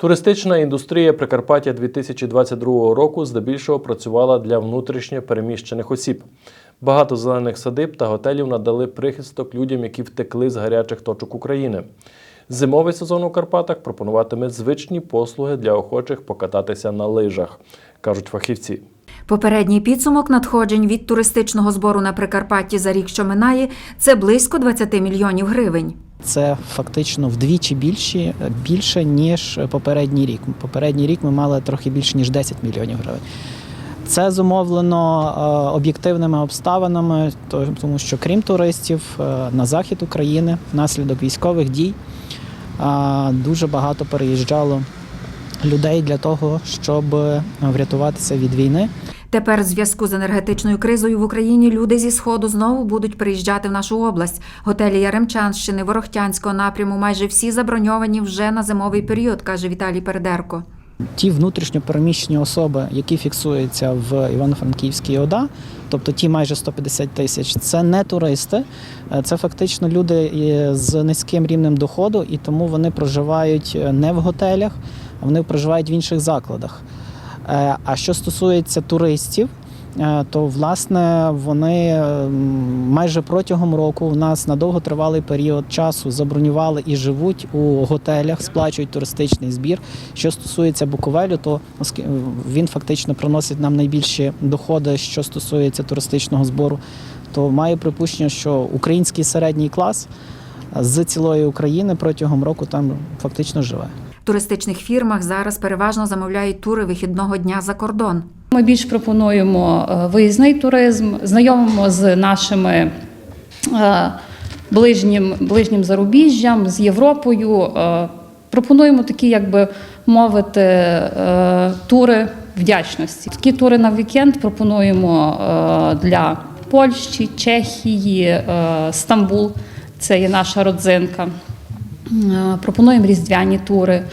Туристична індустрія Прикарпаття 2022 року здебільшого працювала для внутрішньо переміщених осіб. Багато зелених садиб та готелів надали прихисток людям, які втекли з гарячих точок України. Зимовий сезон у Карпатах пропонуватиме звичні послуги для охочих покататися на лижах, кажуть фахівці. Попередній підсумок надходжень від туристичного збору на Прикарпатті за рік, що минає, це близько 20 мільйонів гривень. Це фактично вдвічі більше, більше ніж попередній рік. Попередній рік ми мали трохи більше ніж 10 мільйонів гривень. Це зумовлено е, об'єктивними обставинами, тому що крім туристів, е, на захід України внаслідок військових дій е, дуже багато переїжджало людей для того, щоб врятуватися від війни. Тепер, в зв'язку з енергетичною кризою в Україні, люди зі сходу знову будуть приїжджати в нашу область. Готелі Яремчанщини, Ворохтянського напряму майже всі заброньовані вже на зимовий період, каже Віталій Передерко. Ті внутрішньопереміщені особи, які фіксуються в Івано-Франківській ОДА, тобто ті майже 150 тисяч, це не туристи, е, це фактично люди з низьким рівнем доходу, і тому вони проживають е, не в готелях, а вони проживають в інших закладах. Е, А що стосується туристів, е, то власне вони е, майже протягом року в нас на довготривалий період часу забронювали і живуть у готелях, сплачують туристичний збір. Що стосується Буковелю, то він фактично приносить нам найбільші доходи, що стосується туристичного збору. То маю припущення, що український середній клас з цілої України протягом року там фактично живе. Туристичних фірмах зараз переважно замовляють тури вихідного дня за кордон. Ми більш пропонуємо е, виїзний туризм, знайомимо з нашими е, ближнім, ближнім зарубіжжям, з Європою. Е, Пропонуємо такі, як би мовити, тури вдячності. Такі тури на вікенд пропонуємо для Польщі, Чехії, Стамбул. Це є наша родзинка. Е, Пропонуємо різдвяні тури,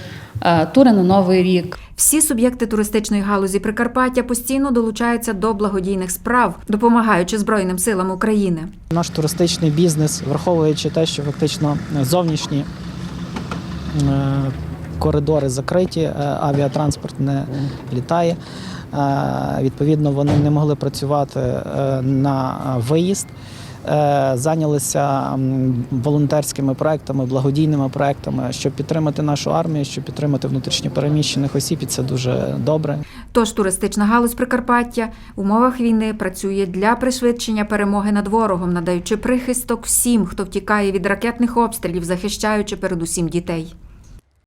е, тури на Новий рік. Всі суб'єкти туристичної галузі Прикарпаття постійно долучаються до благодійних справ, допомагаючи Збройним силам України. Наш туристичний бізнес, враховуючи те, що фактично зовнішні е, коридори закриті, авіатранспорт не літає. Відповідно, вони не могли працювати на виїзд. Е, Зайнялися волонтерськими проектами, благодійними проектами, щоб підтримати нашу армію, щоб підтримати внутрішньопереміщених осіб, і це дуже добре. Тож туристична галузь Прикарпаття в умовах війни працює для пришвидшення перемоги над ворогом, надаючи прихисток всім, хто втікає від ракетних обстрілів, захищаючи передусім дітей.